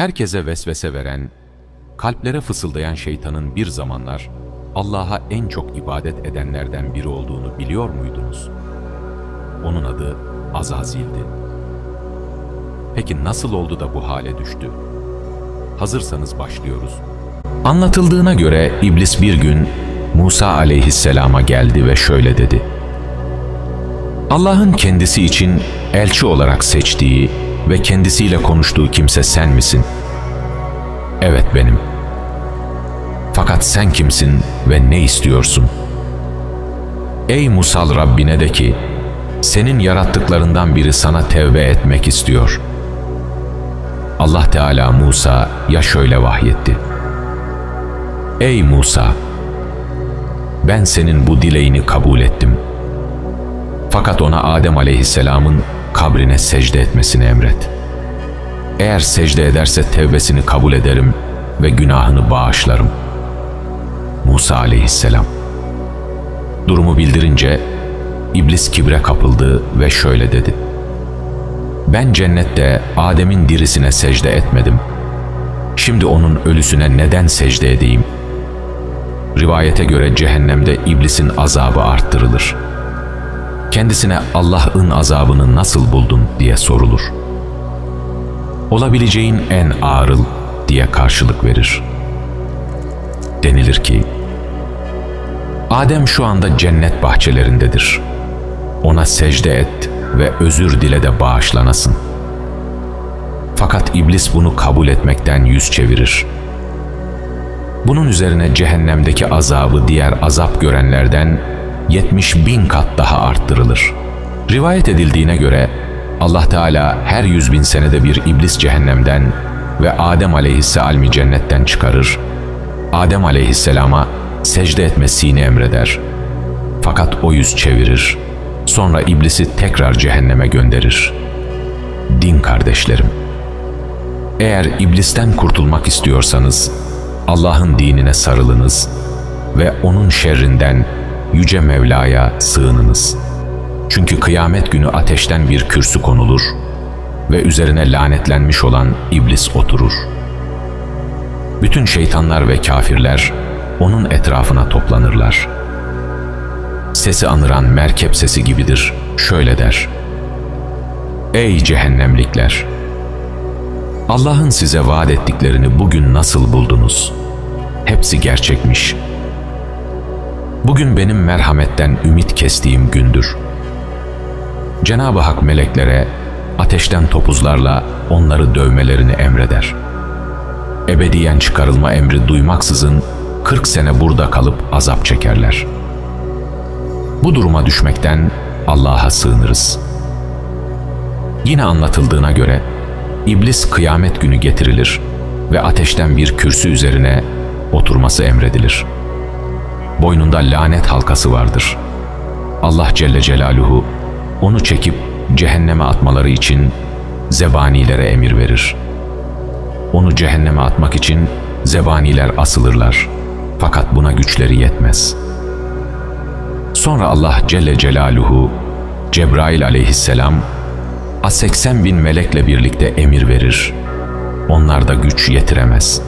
Herkese vesvese veren, kalplere fısıldayan şeytanın bir zamanlar Allah'a en çok ibadet edenlerden biri olduğunu biliyor muydunuz? Onun adı Azazil'di. Peki nasıl oldu da bu hale düştü? Hazırsanız başlıyoruz. Anlatıldığına göre iblis bir gün Musa aleyhisselama geldi ve şöyle dedi. Allah'ın kendisi için elçi olarak seçtiği ve kendisiyle konuştuğu kimse sen misin? Evet benim. Fakat sen kimsin ve ne istiyorsun? Ey Musal Rabbine de ki, senin yarattıklarından biri sana tevbe etmek istiyor. Allah Teala Musa ya şöyle vahyetti. Ey Musa! Ben senin bu dileğini kabul ettim. Fakat ona Adem aleyhisselamın kabrine secde etmesini emret. Eğer secde ederse tevbesini kabul ederim ve günahını bağışlarım. Musa aleyhisselam Durumu bildirince iblis kibre kapıldı ve şöyle dedi. Ben cennette Adem'in dirisine secde etmedim. Şimdi onun ölüsüne neden secde edeyim? Rivayete göre cehennemde iblisin azabı arttırılır. Kendisine Allah'ın azabını nasıl buldun diye sorulur. Olabileceğin en ağırıl diye karşılık verir. Denilir ki, Adem şu anda cennet bahçelerindedir. Ona secde et ve özür dile de bağışlanasın. Fakat iblis bunu kabul etmekten yüz çevirir. Bunun üzerine cehennemdeki azabı diğer azap görenlerden 70 bin kat daha arttırılır. Rivayet edildiğine göre Allah Teala her yüz bin senede bir iblis cehennemden ve Adem aleyhisselamı cennetten çıkarır. Adem aleyhisselama secde etmesini emreder. Fakat o yüz çevirir. Sonra iblisi tekrar cehenneme gönderir. Din kardeşlerim, eğer iblisten kurtulmak istiyorsanız Allah'ın dinine sarılınız ve onun şerrinden Yüce Mevla'ya sığınınız. Çünkü kıyamet günü ateşten bir kürsü konulur ve üzerine lanetlenmiş olan iblis oturur. Bütün şeytanlar ve kafirler onun etrafına toplanırlar. Sesi anıran merkep sesi gibidir. Şöyle der. Ey cehennemlikler! Allah'ın size vaat ettiklerini bugün nasıl buldunuz? Hepsi gerçekmiş. Bugün benim merhametten ümit kestiğim gündür. Cenab-ı Hak meleklere ateşten topuzlarla onları dövmelerini emreder. Ebediyen çıkarılma emri duymaksızın 40 sene burada kalıp azap çekerler. Bu duruma düşmekten Allah'a sığınırız. Yine anlatıldığına göre İblis kıyamet günü getirilir ve ateşten bir kürsü üzerine oturması emredilir. Boynunda lanet halkası vardır. Allah Celle Celaluhu onu çekip cehenneme atmaları için zebanilere emir verir. Onu cehenneme atmak için zebaniler asılırlar. Fakat buna güçleri yetmez. Sonra Allah Celle Celaluhu Cebrail aleyhisselam a 80 bin melekle birlikte emir verir. Onlar da güç yetiremez.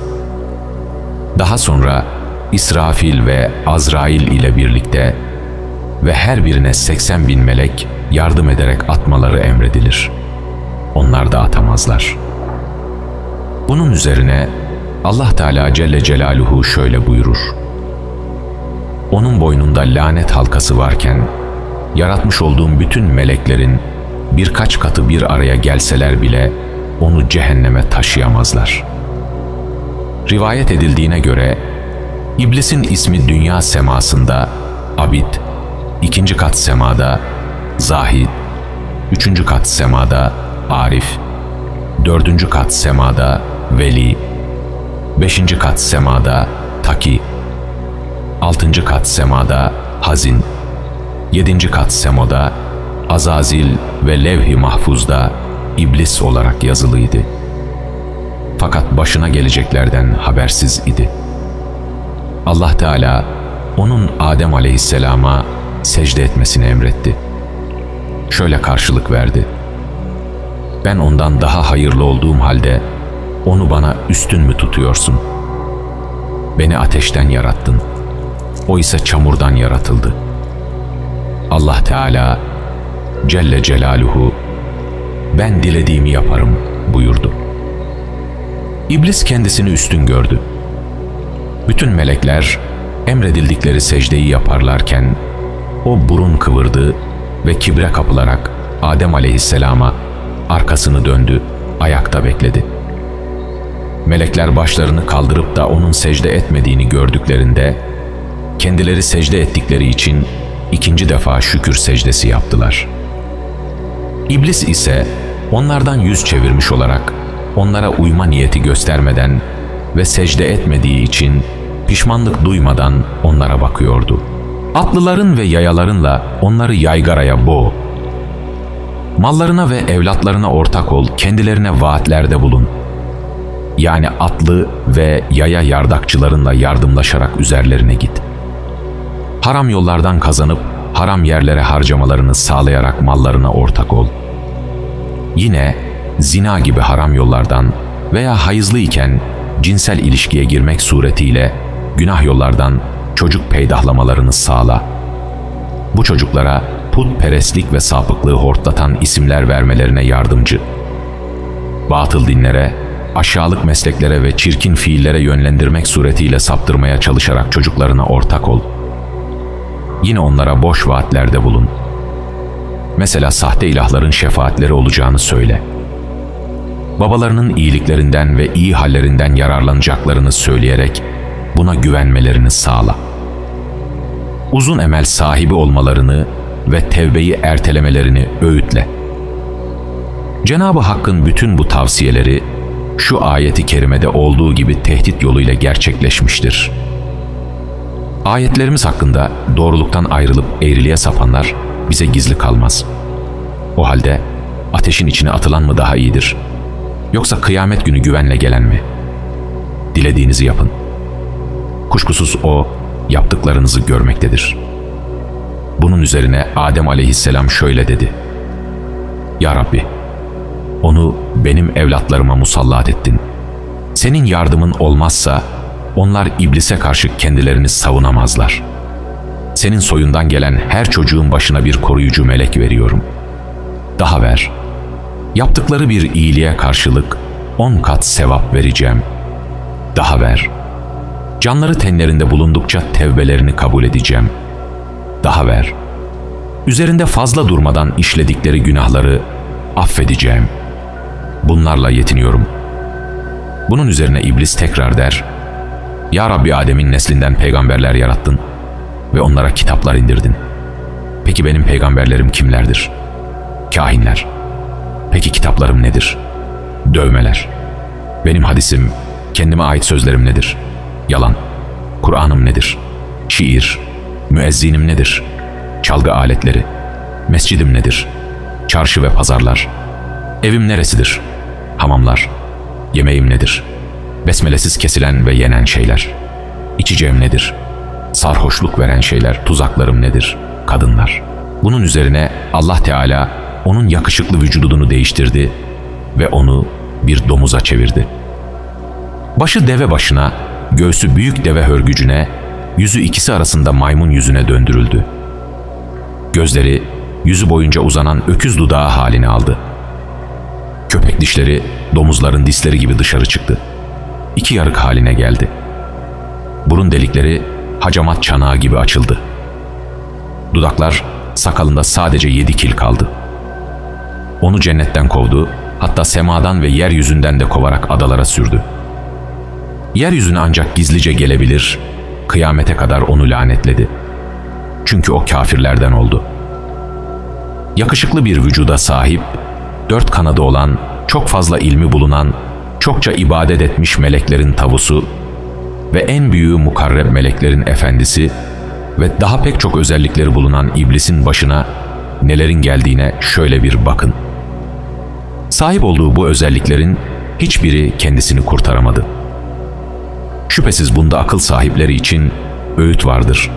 Daha sonra İsrafil ve Azrail ile birlikte ve her birine 80 bin melek yardım ederek atmaları emredilir. Onlar da atamazlar. Bunun üzerine Allah Teala Celle Celaluhu şöyle buyurur. Onun boynunda lanet halkası varken, yaratmış olduğum bütün meleklerin birkaç katı bir araya gelseler bile onu cehenneme taşıyamazlar. Rivayet edildiğine göre İblisin ismi dünya semasında Abid, ikinci kat semada Zahid, üçüncü kat semada Arif, dördüncü kat semada Veli, beşinci kat semada Taki, altıncı kat semada Hazin, yedinci kat semoda Azazil ve levh-i mahfuzda iblis olarak yazılıydı. Fakat başına geleceklerden habersiz idi. Allah Teala onun Adem aleyhisselama secde etmesini emretti. Şöyle karşılık verdi. Ben ondan daha hayırlı olduğum halde onu bana üstün mü tutuyorsun? Beni ateşten yarattın. O ise çamurdan yaratıldı. Allah Teala Celle Celaluhu ben dilediğimi yaparım buyurdu. İblis kendisini üstün gördü. Bütün melekler emredildikleri secdeyi yaparlarken o burun kıvırdı ve kibre kapılarak Adem aleyhisselama arkasını döndü, ayakta bekledi. Melekler başlarını kaldırıp da onun secde etmediğini gördüklerinde kendileri secde ettikleri için ikinci defa şükür secdesi yaptılar. İblis ise onlardan yüz çevirmiş olarak onlara uyma niyeti göstermeden ve secde etmediği için pişmanlık duymadan onlara bakıyordu. Atlıların ve yayalarınla onları yaygaraya boğ. Mallarına ve evlatlarına ortak ol, kendilerine vaatlerde bulun. Yani atlı ve yaya yardakçılarınla yardımlaşarak üzerlerine git. Haram yollardan kazanıp haram yerlere harcamalarını sağlayarak mallarına ortak ol. Yine zina gibi haram yollardan veya hayızlı iken cinsel ilişkiye girmek suretiyle günah yollardan çocuk peydahlamalarını sağla. Bu çocuklara putperestlik ve sapıklığı hortlatan isimler vermelerine yardımcı. Batıl dinlere, aşağılık mesleklere ve çirkin fiillere yönlendirmek suretiyle saptırmaya çalışarak çocuklarına ortak ol. Yine onlara boş vaatlerde bulun. Mesela sahte ilahların şefaatleri olacağını söyle. Babalarının iyiliklerinden ve iyi hallerinden yararlanacaklarını söyleyerek buna güvenmelerini sağla. Uzun emel sahibi olmalarını ve tevbeyi ertelemelerini öğütle. Cenab-ı Hakk'ın bütün bu tavsiyeleri şu ayeti kerimede olduğu gibi tehdit yoluyla gerçekleşmiştir. Ayetlerimiz hakkında doğruluktan ayrılıp eğriliğe sapanlar bize gizli kalmaz. O halde ateşin içine atılan mı daha iyidir? Yoksa kıyamet günü güvenle gelen mi? Dilediğinizi yapın. Kuşkusuz o yaptıklarınızı görmektedir. Bunun üzerine Adem aleyhisselam şöyle dedi. Ya Rabbi, onu benim evlatlarıma musallat ettin. Senin yardımın olmazsa onlar iblise karşı kendilerini savunamazlar. Senin soyundan gelen her çocuğun başına bir koruyucu melek veriyorum. Daha ver. Yaptıkları bir iyiliğe karşılık on kat sevap vereceğim. Daha ver. Canları tenlerinde bulundukça tevbelerini kabul edeceğim. Daha ver. Üzerinde fazla durmadan işledikleri günahları affedeceğim. Bunlarla yetiniyorum. Bunun üzerine iblis tekrar der, Ya Rabbi Adem'in neslinden peygamberler yarattın ve onlara kitaplar indirdin. Peki benim peygamberlerim kimlerdir? Kahinler. Peki kitaplarım nedir? Dövmeler. Benim hadisim, kendime ait sözlerim nedir? Yalan. Kur'an'ım nedir? Şiir. Müezzinim nedir? Çalgı aletleri. Mescidim nedir? Çarşı ve pazarlar. Evim neresidir? Hamamlar. Yemeğim nedir? Besmelesiz kesilen ve yenen şeyler. İçeceğim nedir? Sarhoşluk veren şeyler, tuzaklarım nedir? Kadınlar. Bunun üzerine Allah Teala onun yakışıklı vücudunu değiştirdi ve onu bir domuza çevirdi. Başı deve başına, göğsü büyük deve hörgücüne, yüzü ikisi arasında maymun yüzüne döndürüldü. Gözleri yüzü boyunca uzanan öküz dudağı halini aldı. Köpek dişleri domuzların dişleri gibi dışarı çıktı. İki yarık haline geldi. Burun delikleri hacamat çanağı gibi açıldı. Dudaklar sakalında sadece yedi kil kaldı. Onu cennetten kovdu, hatta semadan ve yeryüzünden de kovarak adalara sürdü. Yeryüzüne ancak gizlice gelebilir, kıyamete kadar onu lanetledi. Çünkü o kafirlerden oldu. Yakışıklı bir vücuda sahip, dört kanadı olan, çok fazla ilmi bulunan, çokça ibadet etmiş meleklerin tavusu ve en büyüğü mukarreb meleklerin efendisi ve daha pek çok özellikleri bulunan iblisin başına nelerin geldiğine şöyle bir bakın. Sahip olduğu bu özelliklerin hiçbiri kendisini kurtaramadı. Şüphesiz bunda akıl sahipleri için öğüt vardır.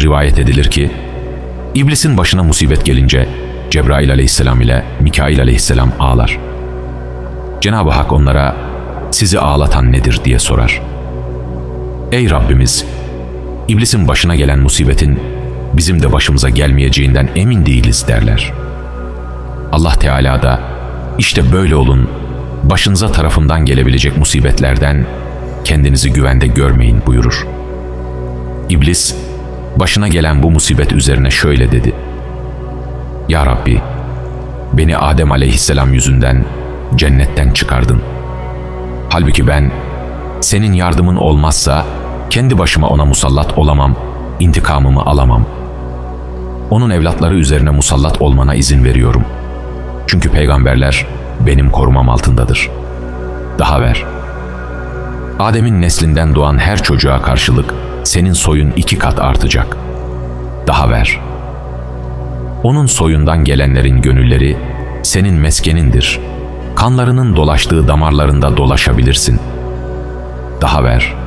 Rivayet edilir ki, İblisin başına musibet gelince Cebrail aleyhisselam ile Mikail aleyhisselam ağlar. Cenab-ı Hak onlara sizi ağlatan nedir diye sorar. Ey Rabbimiz! İblisin başına gelen musibetin bizim de başımıza gelmeyeceğinden emin değiliz derler. Allah Teala da işte böyle olun, başınıza tarafından gelebilecek musibetlerden kendinizi güvende görmeyin buyurur. İblis başına gelen bu musibet üzerine şöyle dedi. Ya Rabbi, beni Adem aleyhisselam yüzünden cennetten çıkardın. Halbuki ben senin yardımın olmazsa kendi başıma ona musallat olamam, intikamımı alamam. Onun evlatları üzerine musallat olmana izin veriyorum. Çünkü peygamberler benim korumam altındadır. Daha ver. Adem'in neslinden doğan her çocuğa karşılık senin soyun iki kat artacak. Daha ver. Onun soyundan gelenlerin gönülleri senin meskenindir. Kanlarının dolaştığı damarlarında dolaşabilirsin. Daha ver.''